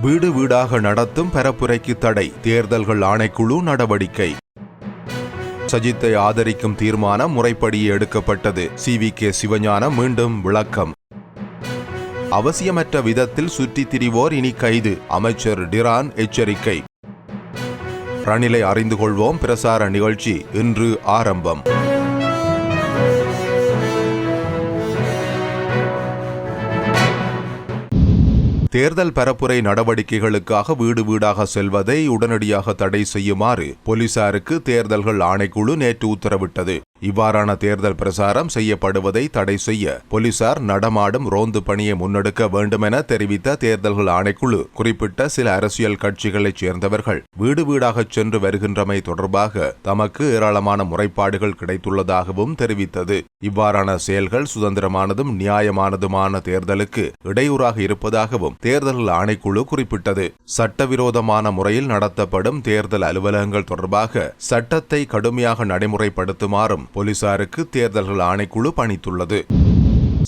வீடு வீடாக நடத்தும் பரப்புரைக்கு தடை. தேர்தல்கள் ஆணைக்குழு நடவடிக்கை. சஜித்தை ஆதரிக்கும் தீர்மானம் முறைப்படியே எடுக்கப்பட்டது. சி. வி. கே. சிவஞானம் மீண்டும் விளக்கம். அவசியமற்ற விதத்தில் சுற்றித் திரிவோர் இனி கைது. அமைச்சர் டிரான் எச்சரிக்கை. ரணிலை அறிந்து கொள்வோம். பிரசார நிகழ்ச்சி இன்று ஆரம்பம். தேர்தல் பரப்புரை நடவடிக்கைகளுக்காக வீடு வீடாக செல்வதை உடனடியாக தடை செய்யுமாறு போலீசாருக்கு தேர்தல்கள் ஆணைக்குழு நேற்று உத்தரவிட்டது. இவ்வாறான தேர்தல் பிரசாரம் செய்யப்படுவதை தடை செய்ய போலீசார் நடமாடும் ரோந்து பணியை முன்னெடுக்க வேண்டுமென தெரிவித்த தேர்தல்கள் ஆணைக்குழு குறிப்பிட்ட சில அரசியல் கட்சிகளைச் சேர்ந்தவர்கள். வீடு வீடாக சென்று வருகின்றமை தொடர்பாக தமக்கு ஏராளமான முறைப்பாடுகள் கிடைத்துள்ளதாகவும் தெரிவித்தது. இவ்வாறான செயல்கள் சுதந்திரமானதும் நியாயமானதுமான தேர்தலுக்கு இடையூறாக இருப்பதாகவும் தேர்தல்கள் ஆணைக்குழு குறிப்பிட்டது. சட்டவிரோதமான முறையில் நடத்தப்படும் தேர்தல் அலுவலகங்கள் தொடர்பாக சட்டத்தை கடுமையாக நடைமுறைப்படுத்துமாறும் போலீசாருக்கு தேர்தல்கள் ஆணைக்குழு பணித்துள்ளது.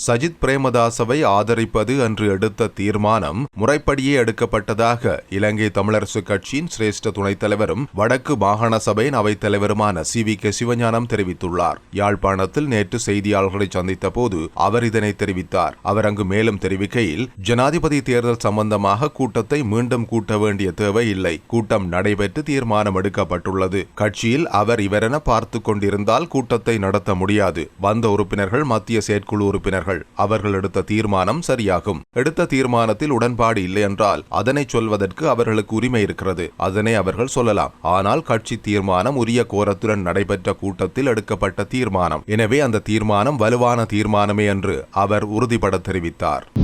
சஜித் பிரேமதாசவை ஆதரிப்பது அன்று எடுத்த தீர்மானம் முறைப்படியே எடுக்கப்பட்டதாக இலங்கை தமிழரசு கட்சியின் சிரேஷ்ட துணைத் தலைவரும் வடக்கு மாகாண சபையின் அவைத் தலைவருமான சி வி கே சிவஞானம் தெரிவித்துள்ளார். யாழ்ப்பாணத்தில் நேற்று செய்தியாளர்களை சந்தித்த போது அவர் இதனை தெரிவித்தார். அவர் அங்கு மேலும் தெரிவிக்கையில் ஜனாதிபதி தேர்தல் சம்பந்தமாக கூட்டத்தை மீண்டும் கூட்ட வேண்டிய தேவை இல்லை. கூட்டம் நடைபெற்று தீர்மானம் எடுக்கப்பட்டுள்ளது. கட்சியில் அவர் இவரென பார்த்து கொண்டிருந்தால் கூட்டத்தை நடத்த முடியாது. வந்த உறுப்பினர்கள் மத்திய செயற்குழு உறுப்பினர்கள் அவர்கள் எடுத்த தீர்மானம் சரியாகும். எடுத்த தீர்மானத்தில் உடன்பாடு இல்லை என்றால் அதனை சொல்வதற்கு அவர்களுக்கு உரிமை இருக்கிறது. அதனை அவர்கள் சொல்லலாம். ஆனால் கட்சி தீர்மானம் உரிய கோரத்துடன் நடைபெற்ற கூட்டத்தில் எடுக்கப்பட்ட தீர்மானம். எனவே அந்த தீர்மானம் வலுவான தீர்மானமே என்று அவர் உறுதிபட தெரிவித்தார்.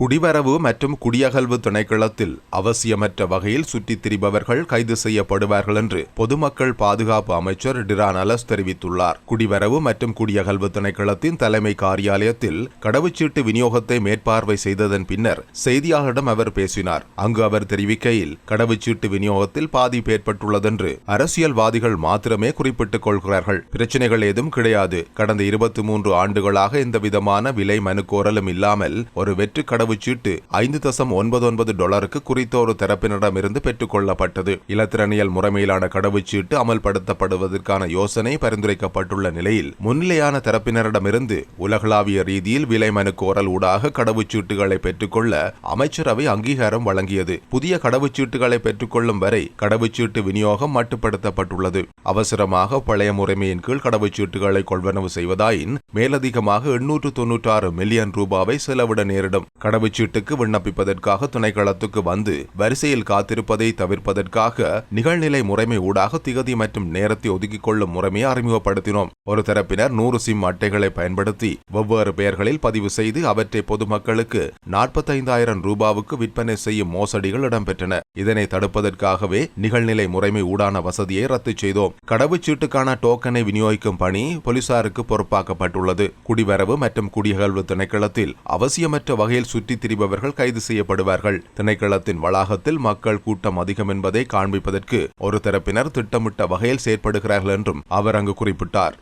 குடிவரவு மற்றும் குடியகல்வு திணைக்களத்தில் அவசியமற்ற வகையில் சுற்றித் திரிபவர்கள் கைது செய்யப்படுவார்கள் என்று பொதுமக்கள் பாதுகாப்பு அமைச்சர் டிரான் அலஸ் தெரிவித்துள்ளார். குடிவரவு மற்றும் குடியகல்வு திணைக்களத்தின் தலைமை காரியாலயத்தில் கடவுச்சீட்டு விநியோகத்தை மேற்பார்வை செய்ததன் பின்னர் செய்தியாளரிடம் அவர் பேசினார். அங்கு அவர் தெரிவிக்கையில் கடவுச்சீட்டு விநியோகத்தில் பாதிப்பு ஏற்பட்டுள்ளதென்று அரசியல்வாதிகள் மாத்திரமே குறிப்பிட்டுக் கொள்கிறார்கள். பிரச்சனைகள் ஏதும் கிடையாது. கடந்த இருபத்தி மூன்று ஆண்டுகளாக எந்தவிதமான விலை மனு கோரலும் இல்லாமல் ஒரு வெற்று கடவுச்சீட்டு ஐந்து தசம் ஒன்பது ஒன்பது டாலருக்கு குறித்த ஒரு தரப்பினரிடமிருந்து பெற்றுக் கொள்ளப்பட்டது. இலத்திரனியல் முறைமையிலான கடவுச்சீட்டு அமல்படுத்தப்படுவதற்கான யோசனை பரிந்துரைக்கப்பட்டுள்ள நிலையில் முன்னிலையான தரப்பினரிடமிருந்து உலகளாவிய ரீதியில் விலை மனு கோரல் ஊடாக கடவுச்சீட்டுகளை பெற்றுக்கொள்ள அமைச்சரவை அங்கீகாரம் வழங்கியது. புதிய கடவுச்சீட்டுகளை பெற்றுக்கொள்ளும் வரை கடவுச்சீட்டு விநியோகம் மட்டுப்படுத்தப்பட்டுள்ளது. அவசரமாக பழைய முறைமையின் கீழ் கடவுச்சீட்டுகளை கொள்வனவு செய்வதாயின் மேலதிகமாக எண்ணூற்று தொன்னூற்றாறு மில்லியன் ரூபாவை செலவிட நேரிடும். கடவுச்சீட்டுக்கு விண்ணப்பிப்பதற்காக துணைக்களத்துக்கு வந்து வரிசையில் காத்திருப்பதை தவிர்ப்பதற்காக நிகழ்நிலை முறைமை ஊடாக திகதி மற்றும் நேரத்தை ஒதுக்கிக் கொள்ளும் முறைமையை அறிமுகப்படுத்தினோம். ஒரு தரப்பினர் நூறு சிம் அட்டைகளை பயன்படுத்தி வெவ்வேறு பெயர்களில் பதிவு செய்து அவற்றை பொதுமக்களுக்கு நாற்பத்தைந்தாயிரம் ரூபாவுக்கு விற்பனை செய்யும் மோசடிகள் இடம்பெற்றன. இதனை தடுப்பதற்காகவே நிகழ்நிலை முறைமை ஊடான வசதியை ரத்து செய்தோம். கடவுச்சீட்டுக்கான டோக்கனை விநியோகிக்கும் பணி போலீசாருக்கு பொறுப்பாக்கப்பட்டுள்ளது. குடிவரவு மற்றும் குடியகழ்வு திணைக்களத்தில் அவசியமற்ற வகையில் சுற்றி சுற்றித் திரிபவர்கள் கைது செய்யப்படுவார்கள். திணைக்களத்தின் வளாகத்தில் மக்கள் கூட்டம் அதிகம் என்பதை காண்பிப்பதற்கு ஒரு தரப்பினர் திட்டமிட்ட வகையில் செயற்படுகிறார்கள் என்றும் அவர் அங்கு குறிப்பிட்டார்.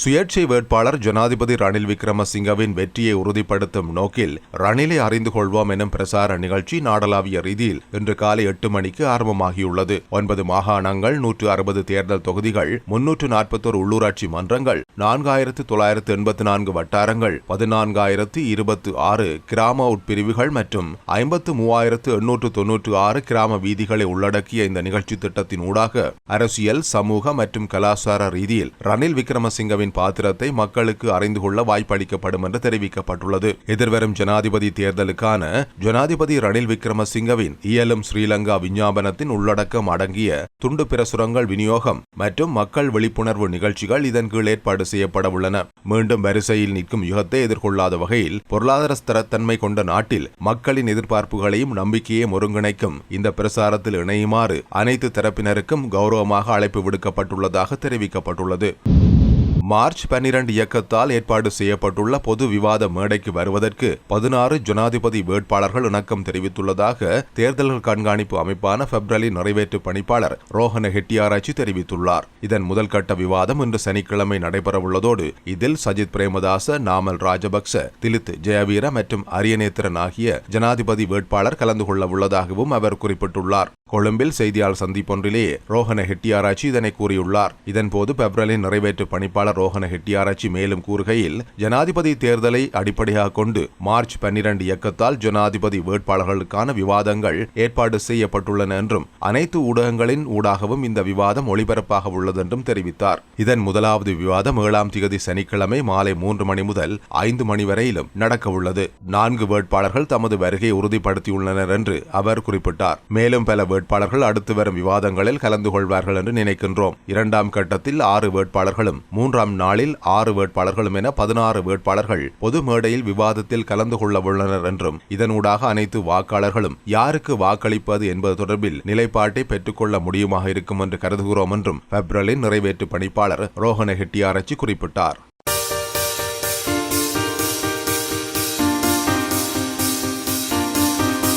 சுயேட்சை வேட்பாளர் ஜனாதிபதி ரணில் விக்ரமசிங்கவின் வெற்றியை உறுதிப்படுத்தும் நோக்கில் ரணிலை அறிந்து கொள்வோம் எனும் பிரசார நிகழ்ச்சி நாடளாவிய ரீதியில் இன்று காலை எட்டு மணிக்கு ஆரம்பமாகியுள்ளது. ஒன்பது மாகாணங்கள் நூற்று அறுபது தேர்தல் தொகுதிகள் முன்னூற்று நாற்பத்தோரு உள்ளூராட்சி மன்றங்கள் நான்காயிரத்து தொள்ளாயிரத்து எண்பத்தி நான்கு வட்டாரங்கள் பதினான்காயிரத்து இருபத்து ஆறு கிராம உட்பிரிவுகள் மற்றும் ஐம்பத்து மூவாயிரத்து எண்ணூற்று தொன்னூற்று ஆறு கிராம வீதிகளை உள்ளடக்கிய இந்த நிகழ்ச்சி திட்டத்தின் ஊடாக அரசியல் சமூக மற்றும் கலாச்சார ரீதியில் ரணில் விக்ரமசிங்கவின் பாத்திரத்தை மக்களுக்கு அறிந்து கொள்ள வாய்ப்பளிக்கப்படும் என்று தெரிவிக்கப்பட்டுள்ளது. எதிர்வரும் ஜனாதிபதி தேர்தலுக்கான ஜனாதிபதி ரணில் விக்ரமசிங்கவின் இயலும் ஸ்ரீலங்கா விஞ்ஞாபனத்தின் உள்ளடக்கம் அடங்கிய துண்டு பிரசுரங்கள் விநியோகம் மற்றும் மக்கள் விழிப்புணர்வு நிகழ்ச்சிகள் இதன் கீழ் ஏற்பாடு செய்யப்பட உள்ளன. மீண்டும் வரிசையில் நிற்கும் யுகத்தை எதிர்கொள்ளாத வகையில் பொருளாதார ஸ்திரத்தன்மை கொண்ட நாட்டில் மக்களின் எதிர்பார்ப்புகளையும் நம்பிக்கையையும் ஒருங்கிணைக்கும் இந்த பிரசாரத்தில் இணையுமாறு அனைத்து தரப்பினருக்கும் கௌரவமாக அழைப்பு விடுக்கப்பட்டுள்ளதாக தெரிவிக்கப்பட்டுள்ளது. மார்ச் பன்னிரண்டு இயக்கத்தால் ஏற்பாடு செய்யப்பட்டுள்ள பொது விவாத மேடைக்கு வருவதற்கு பதினாறு ஜனாதிபதி வேட்பாளர்கள் இணக்கம் தெரிவித்துள்ளதாக தேர்தல்கள் கண்காணிப்பு அமைப்பான பிப்ரவரி நிறைவேற்று பணிப்பாளர் ரோஹன ஹெட்டியாராய்ச்சி தெரிவித்துள்ளார். இதன் முதல் கட்ட விவாதம் இன்று சனிக்கிழமை நடைபெறவுள்ளதோடு இதில் சஜித் பிரேமதாச நாமல் ராஜபக்ச திலித் ஜெயவீர மற்றும் அரியநேத்திரன் ஆகிய ஜனாதிபதி வேட்பாளர் கலந்து கொள்ள உள்ளதாகவும் அவர் குறிப்பிட்டுள்ளார். கொழும்பில் செய்தியாளர் சந்திப்பொன்றிலேயே ரோஹன ஹெட்டியாராய்ச்சி இதனை கூறியுள்ளார். இதன்போது பெப்ரலின் நிறைவேற்று பணிப்பாளர் ரோஹன ஹெட்டியாராய்ச்சி மேலும் கூறுகையில் ஜனாதிபதி தேர்தலை அடிப்படையாக கொண்டு மார்ச் பன்னிரண்டு இயக்கத்தால் ஜனாதிபதி வேட்பாளர்களுக்கான விவாதங்கள் ஏற்பாடு செய்யப்பட்டுள்ளன என்றும் அனைத்து ஊடகங்களின் ஊடாகவும் இந்த விவாதம் ஒளிபரப்பாக உள்ளதென்றும் தெரிவித்தார். இதன் முதலாவது விவாதம் ஏழாம் திகதி சனிக்கிழமை மாலை மூன்று மணி முதல் ஐந்து மணி வரையிலும் நடக்க உள்ளது. நான்கு வேட்பாளர்கள் தமது வருகை உறுதிப்படுத்தியுள்ளனர் என்று அவர் குறிப்பிட்டார். மேலும் பல வேட்பாளர்கள் அடுத்து வரும் விவாதங்களில் கலந்து கொள்வார்கள் என்று நினைக்கின்றோம். இரண்டாம் கட்டத்தில் ஆறு வேட்பாளர்களும் மூன்றாம் நாளில் ஆறு வேட்பாளர்களும் என பதினாறு வேட்பாளர்கள் பொது மேடையில் விவாதத்தில் கலந்து கொள்ள உள்ளனர் என்றும் இதனூடாக அனைத்து வாக்காளர்களும் யாருக்கு வாக்களிப்பது என்பது தொடர்பில் நிலைப்பாட்டை பெற்றுக்கொள்ள முடியுமாக இருக்கும் என்று கருதுகிறோம் என்றும் பெப்ரலின் நிறைவேற்று பணிப்பாளர் ரோஹன ஹெட்டியாரச்சி குறிப்பிட்டார்.